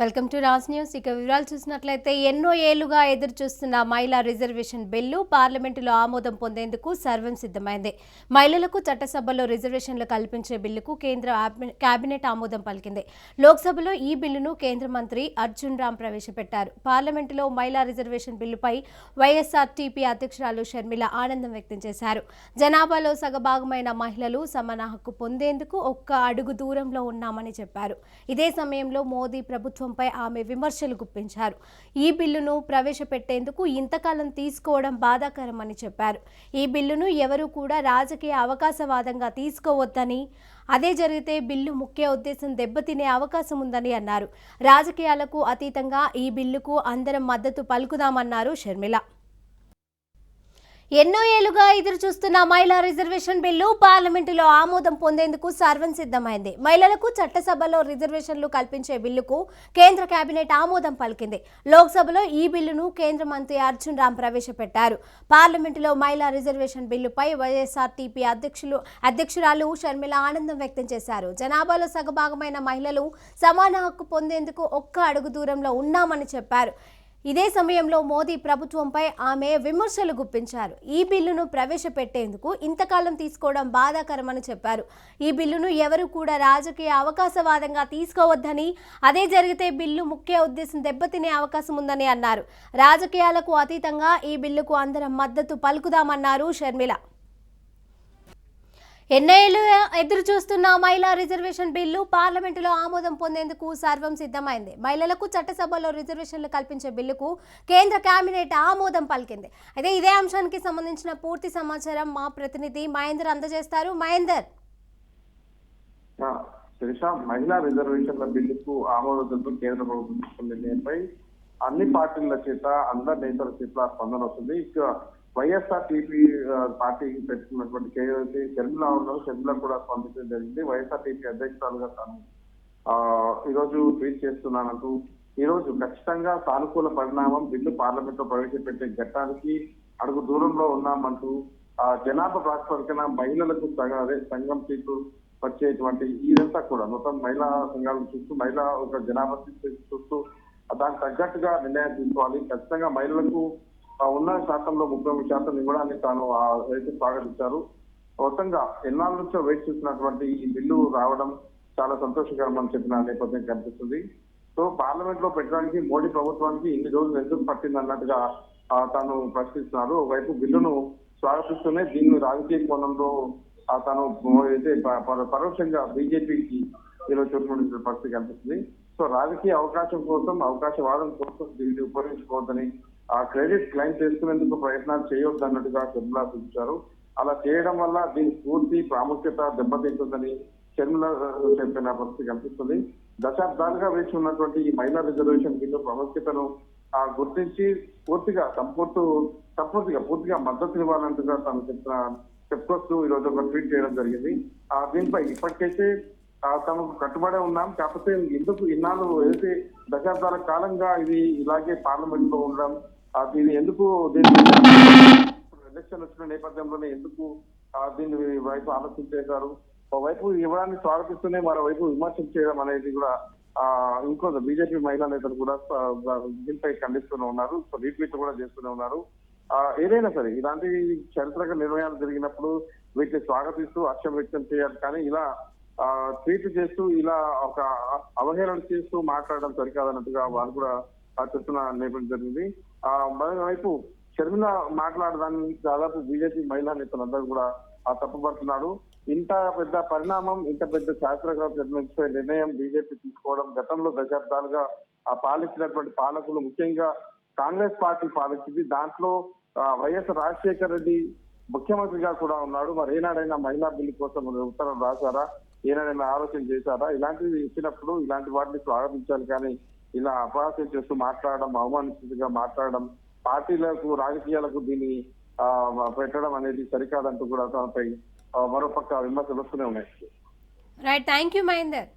Welcome to Raj news. ఇక వివరాలు చూసినట్లయితే ఎన్నో ఏళ్ళుగా ఎదురు చూస్తున్న మహిళా రిజర్వేషన్ బిల్లు పార్లమెంటులో ఆమోదం పొందేందుకు సర్వం సిద్ధమైంది. మహిళలకు చట్టసభలో రిజర్వేషన్లు కల్పించే బిల్లుకు కేంద్ర క్యాబినెట్ కేబినెట్ ఆమోదం పలికింది. లోక్సభలో ఈ బిల్లును కేంద్ర మంత్రి అర్జున్ రామ్ ప్రవేశపెట్టారు. పార్లమెంటులో మహిళా రిజర్వేషన్ బిల్లుపై వైఎస్ఆర్టీపీ అధ్యక్షురాలు షర్మిల ఆనందం వ్యక్తం చేశారు. జనాభాలో సగభాగమైన మహిళలు సమాన హక్కు పొందేందుకు ఒక్క అడుగు దూరంలో ఉన్నామని చెప్పారు. ఇదే సమయంలో మోదీ ప్రభుత్వం ప్రభుత్వంపై ఆమె విమర్శలు గుప్పించారు. ఈ బిల్లును ప్రవేశపెట్టేందుకు ఇంతకాలం తీసుకోవడం బాధాకరమని చెప్పారు. ఈ బిల్లును ఎవరూ కూడా రాజకీయ అవకాశవాదంగా తీసుకోవద్దని అదే జరిగితే బిల్లు ముఖ్య ఉద్దేశం దెబ్బతినే అవకాశం ఉందని అన్నారు. రాజకీయాలకు అతీతంగా ఈ బిల్లుకు అందరం మద్దతు పలుకుదామన్నారు షర్మిల. ఎన్నో ఏళ్ళుగా ఎదురు చూస్తున్న మహిళా రిజర్వేషన్ బిల్లు పార్లమెంటులో ఆమోదం పొందేందుకు సర్వం సిద్ధమైంది. మహిళలకు చట్టసభలో రిజర్వేషన్లు కల్పించే బిల్లుకు కేంద్ర కేబినెట్ ఆమోదం పలికింది. లోక్సభలో ఈ బిల్లును కేంద్ర మంత్రి అర్జున్ రామ్ ప్రవేశపెట్టారు. పార్లమెంటులో మహిళా రిజర్వేషన్ బిల్లుపై వైఎస్ఆర్టీపీ అధ్యక్షులు అధ్యక్షురాలు షర్మిల ఆనందం వ్యక్తం చేశారు. జనాభాలో సగభాగమైన మహిళలు సమాన హక్కు పొందేందుకు ఒక్క అడుగు దూరంలో ఉన్నామని చెప్పారు. ఇదే సమయంలో మోదీ ప్రభుత్వంపై ఆమె విమర్శలు గుప్పించారు. ఈ బిల్లును ప్రవేశపెట్టేందుకు ఇంతకాలం తీసుకోవడం బాధాకరమని చెప్పారు. ఈ బిల్లును ఎవరు కూడా రాజకీయ అవకాశవాదంగా తీసుకోవద్దని అదే జరిగితే బిల్లు ముఖ్య ఉద్దేశం దెబ్బతినే అవకాశం ఉందని అన్నారు. రాజకీయాలకు అతీతంగా ఈ బిల్లుకు అందరం మద్దతు పలుకుదామన్నారు షర్మిల. ఎన్ఐలు ఎదురు చూస్తున్న మహిళా రిజర్వేషన్ బిల్లు పార్లమెంటులో ఆమోదం పొందేందుకు సర్వం సిద్ధమైంది. మహిళలకు చట్టసభలో రిజర్వేషన్లు కల్పించే బిల్లుకు కేంద్ర కేబినెట్ ఆమోదం పలికింది. అయితే ఇదే అంశానికి సంబంధించిన పూర్తి సమాచారం మా ప్రతినిధి మహేందర్ అందజేస్తారు. మహేందర్. మహిళా రిజర్వేషన్ల బిల్లుకు ఆమోదంతో కేంద్ర ప్రభుత్వం నిర్ణయంపై అన్ని పార్టీల చేత అందరి నేతల చేత స్పందన వస్తుంది. వైఎస్ఆర్టీపీ పార్టీకి పార్టీ పెట్టుకున్నటువంటి కేవైసీ షర్మిల ఉన్నారు షర్మిల కూడా స్పందించడం జరిగింది. వైఎస్ఆర్టీపీ అధ్యక్షురాలుగా తాను ఈరోజు ట్వీట్ చేస్తున్నానంటూ ఈరోజు ఖచ్చితంగా సానుకూల పరిణామం బిల్లు పార్లమెంట్లో ప్రవేశపెట్టే ఘట్టానికి అడుగు దూరంలో ఉన్నామంటూ ఆ జనాభా ప్రాతిపదికన మహిళలకు సగ అదే సంఘం సీట్లు వచ్చేటువంటి ఇదంతా కూడా మొత్తం మహిళా సంఘాలను చూస్తూ మహిళా ఒక జనాభా చూస్తూ దానికి తగ్గట్టుగా నిర్ణయం తీసుకోవాలి. ఖచ్చితంగా మహిళలకు ఉన్న శాతంలో ముప్పై మూడు శాతం ఇవ్వడానికి తాను ఆ అయితే స్వాగతించారు. మొత్తంగా ఎన్నాళ్ళ నుంచో వెయిట్ చేస్తున్నటువంటి ఈ బిల్లు రావడం చాలా సంతోషకరం అని చెప్పిన నేపథ్యం కనిపిస్తుంది. సో పార్లమెంట్లో పెట్టడానికి మోడీ ప్రభుత్వానికి ఇన్ని రోజులు ఎందుకు పట్టింది అన్నట్టుగా తాను ప్రశ్నిస్తున్నారు. ఒకవైపు బిల్లును స్వాగతిస్తూనే దీన్ని రాజకీయ కోణంలో తను తాను అయితే ప- పరోక్షంగా బీజేపీకి ఈరోజు చూసుకుంటున్న పరిస్థితి కనిపిస్తుంది. సో రాజకీయ అవకాశం కోసం అవకాశవాదం కోసం దీన్ని ఉపయోగించుకోవద్దని ఆ క్రెడిట్ క్లైమ్ చేసుకునేందుకు ప్రయత్నాలు చేయొద్దు అన్నట్టుగా షర్మిల సూచించారు. అలా చేయడం వల్ల దీని పూర్తి ప్రాముఖ్యత దెబ్బతింటుందని షర్మిల ఆ, చెప్పిన పరిస్థితి కనిపిస్తుంది. దశాబ్దాలుగా వేచి ఉన్నటువంటి ఈ మహిళా రిజర్వేషన్ బిల్లు ప్రాముఖ్యతను ఆ, గుర్తించి పూర్తిగా సంపూర్తి సంపూర్తిగా పూర్తిగా మద్దతు ఇవ్వాలంటుగా తను చెప్పిన చెప్పుకొస్తూ ఈ రోజు ఒక ట్వీట్ చేయడం జరిగింది. ఆ దీనిపై ఇప్పటికైతే తమకు కట్టుబడే ఉన్నాం. కాకపోతే ఎందుకు ఇన్నాళ్ళు ఏదైతే దశాబ్దాల కాలంగా ఇది ఇలాగే పార్లమెంట్లో ఉండడం దీన్ని ఎందుకు దీన్ని ఎలక్షన్ వచ్చిన నేపథ్యంలోనే ఎందుకు దీన్ని వైపు ఆలోచన చేశారు? ఒకవైపు ఇవ్వడాన్ని స్వాగతిస్తూనే మరోవైపు విమర్శలు చేయడం అనేది కూడా ఆ ఇంకో బీజేపీ మహిళా నేతలు కూడా దీనిపై ఖండిస్తూనే ఉన్నారు. సో రీట్వీట్ కూడా చేస్తూనే ఉన్నారు. ఆ, ఏదైనా సరే ఇలాంటి చరిత్రక నిర్ణయాలు జరిగినప్పుడు వీటిని స్వాగతిస్తూ హర్షం వ్యక్తం చేయాలి. కానీ ఇలా ఆ, ట్వీట్ చేస్తూ ఇలా ఒక అవహేళన చేస్తూ మాట్లాడడం సరికాదన్నట్టుగా వారు కూడా చెప్తున్న నేపథ్యం జరిగింది. మరోవైపు షర్మిల మాట్లాడడాన్ని దాదాపు బీజేపీ మహిళా నేతలందరూ కూడా ఆ తప్పుపడుతున్నాడు ఇంత పెద్ద పరిణామం ఇంత పెద్ద శాస్త్రగా నిర్ణయించే నిర్ణయం బీజేపీ తీసుకోవడం గతంలో దశాబ్దాలుగా ఆ పాలించినటువంటి పాలకులు ముఖ్యంగా కాంగ్రెస్ పార్టీ పాలించింది. దాంట్లో వైఎస్ రాజశేఖర రెడ్డి ముఖ్యమంత్రిగా కూడా ఉన్నాడు. మరి ఏనాడైనా మహిళా బిల్లు కోసం ఉత్తరం రాశారా? ఏనాడైనా ఆలోచన చేశారా? ఇలాంటివి ఇచ్చినప్పుడు ఇలాంటి వాటిని స్వాగతించాలి కానీ ఇలా అపహాస్యం చేస్తూ మాట్లాడడం అవమానిస్తుగా మాట్లాడడం పార్టీలకు రాజకీయాలకు దీన్ని పెట్టడం అనేది సరికాదంటూ కూడా తనపై మరోపక్క విమర్శలు వస్తూనే ఉన్నాయి. Right thank you Mahender